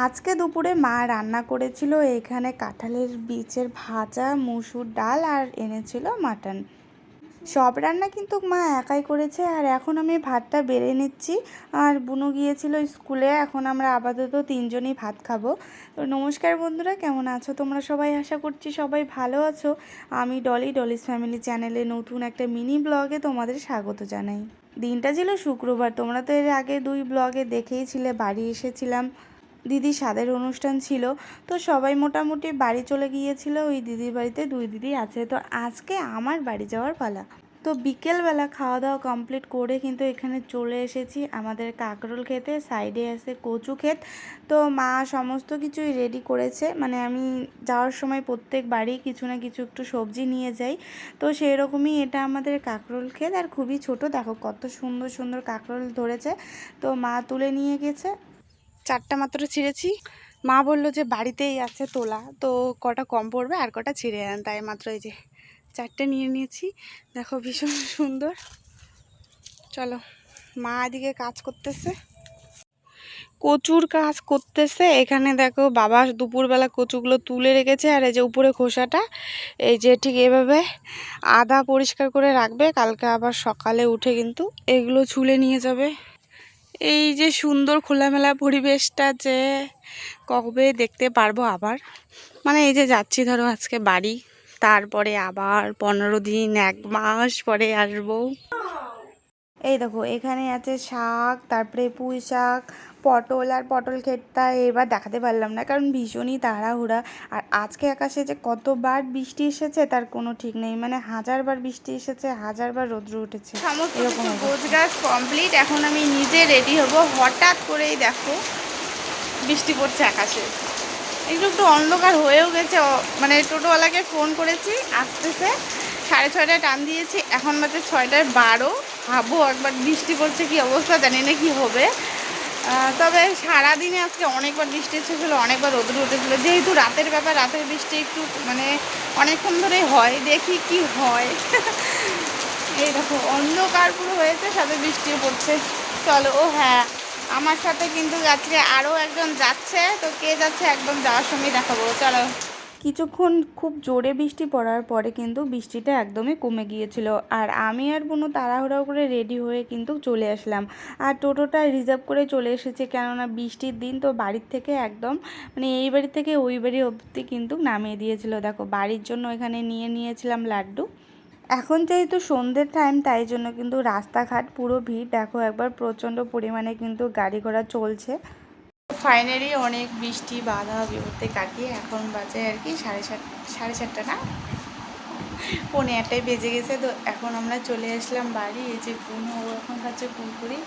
আজকে দুপুরে মা রান্না করেছিল এখানে কাঁঠালের বীজের ভাজা, মুসুর ডাল আর এনেছিল মাটন। সব রান্না কিন্তু মা একাই করেছে আর এখন আমি ভাতটা বেড়ে নিচ্ছি। আর বুনু গিয়েছিল স্কুলে, এখন আমরা আপাতত তিনজনই ভাত খাব। তো নমস্কার বন্ধুরা, কেমন আছো? তোমরা সবাই আশা করছি সবাই ভালো আছো। আমি ডলি, ডলিস ফ্যামিলি চ্যানেলে নতুন একটা মিনি ব্লগে তোমাদের স্বাগত জানাই। দিনটা ছিল শুক্রবার, তোমরা তো এর আগে দুই ব্লগে দেখেইছিলে বাড়ি এসেছিলাম। দিদি স্বাদের অনুষ্ঠান ছিল, তো সবাই মোটামুটি বাড়ি চলে গিয়েছিল, ওই দিদির বাড়িতে দুই দিদি আছে, তো আজকে আমার বাড়ি যাওয়ার পালা। তো বিকেলবেলা খাওয়া দাওয়া কমপ্লিট করে কিন্তু এখানে চলে এসেছি আমাদের কাকরোল খেতে সাইডে আছে কচু ক্ষেত। তো মা সমস্ত কিছুই রেডি করেছে মানে আমি যাওয়ার সময় প্রত্যেক বাড়ি কিছু না কিছু একটু সবজি নিয়ে যাই। তো সেই রকমই এটা আমাদের কাকরোল ক্ষেত, আর খুবই ছোট, দেখো কত সুন্দর সুন্দর কাকরোল ধরেছে। তো মা তুলে নিয়ে গেছে চারটা মাত্র ছিঁড়েছি। মা বলল যে বাড়িতেই আছে তোলা, তো কটা কম পড়বে আর কটা ছিঁড়ে আন তাই মাত্র এই যে চারটে নিয়ে নিয়েছি। দেখো ভীষণ সুন্দর। চলো, মা এদিকে কাজ করতেছে। কচুর কাজ করতেছে। এখানে দেখো বাবা দুপুরবেলা কচুগুলো তুলে রেখেছে, আর এই যে উপরে খোসাটা, এই যে ঠিক এভাবে আদা পরিষ্কার করে রাখবে, কালকে আবার সকালে উঠে কিন্তু এগুলো ছুলে নিয়ে যাবে। এই যে সুন্দর খোলামেলা পরিবেশটা যে কবে দেখতে পারব আবার। মানে এই যে যাচ্ছি ধরো আজকে বাড়ি, তারপরে আবার পনেরো দিন, এক মাস পরে আসব। এই দেখো এখানে আছে শাক তারপরে পুঁই শাক পটল আর পটল ক্ষেতটা এবার দেখাতে পারলাম না কারণ ভীষণই তাড়াহুড়া। আর আজকে আকাশে যে কতবার বৃষ্টি এসেছে তার কোনো ঠিক নেই। মানে হাজারবার বৃষ্টি এসেছে হাজারবার রৌদ্র উঠেছে। এরকম গোছ গাছ কমপ্লিট এখন আমি নিজে রেডি হব। হঠাৎ করেই দেখো বৃষ্টি পড়ছে আকাশে। একটু একটু অন্ধকার হয়েও গেছে। মানে টোটোওয়ালাকে ফোন করেছি। আসতেছে সাড়ে ছয়টায় টান দিয়েছি। এখন বাজে ছয়টায় বারো। ভাবো একবার বৃষ্টি পড়ছে কি অবস্থা জানি না কি হবে। তবে সারাদিনে আজকে অনেকবার বৃষ্টি এসেছিল, অনেকবার রোদ্র উঠেছিলো। যেহেতু রাতের ব্যাপার, রাতের বৃষ্টি একটু মানে অনেকক্ষণ ধরে হয়, দেখি কি হয়। এই দেখো, অন্ধকার পুরো হয়েছে, সাথে বৃষ্টিও পড়ছে। চলো, ও হ্যাঁ আমার সাথে কিন্তু আজকে আরও একজন যাচ্ছে, তো কে যাচ্ছে একদম যাওয়ার সময় দেখাবো। চলো। কিছুক্ষণ খুব জোরে বৃষ্টি পড়ার পরে কিন্তু বৃষ্টিটা একদমই কমে গিয়েছিল। আর আমি আর বোনও তাড়াহুড়ো করে রেডি হয়ে কিন্তু চলে আসলাম। আর টোটোটা রিজার্ভ করে চলে এসেছে, কেননা বৃষ্টির দিন তো বাড়ির থেকে একদম মানে এই বাড়ি থেকে ওই বাড়ি অবধি কিন্তু নামিয়ে দিয়েছিল। দেখো, বাড়ির জন্য এখানে নিয়ে নিয়েছিলাম লাড্ডু। এখন যেহেতু সন্ধ্যের টাইম তাই জন্য কিন্তু রাস্তাঘাট পুরো ভিড়। দেখো, একবার প্রচণ্ড পরিমাণে কিন্তু গাড়ি ঘোড়া চলছে। ফাইনালি অনেক বৃষ্টি, বাধা, বিপত্তি কাটিয়ে এখন বাজে আর কি সাড়ে সাত, সাড়ে সাতটা না? পনে একটাই বেজে গেছে, তো এখন আমরা চলে আসলাম বাড়ি, এই যে পুনো এখন খাচ্ছে পুরপুরি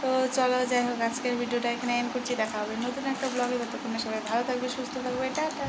তো চলো যাই হোক, আজকের ভিডিওটা এখানে এন্ড করছি, দেখা হবে নতুন একটা ব্লগে ততক্ষণে সবাই ভালো থাকবে, সুস্থ থাকবে, টাটা।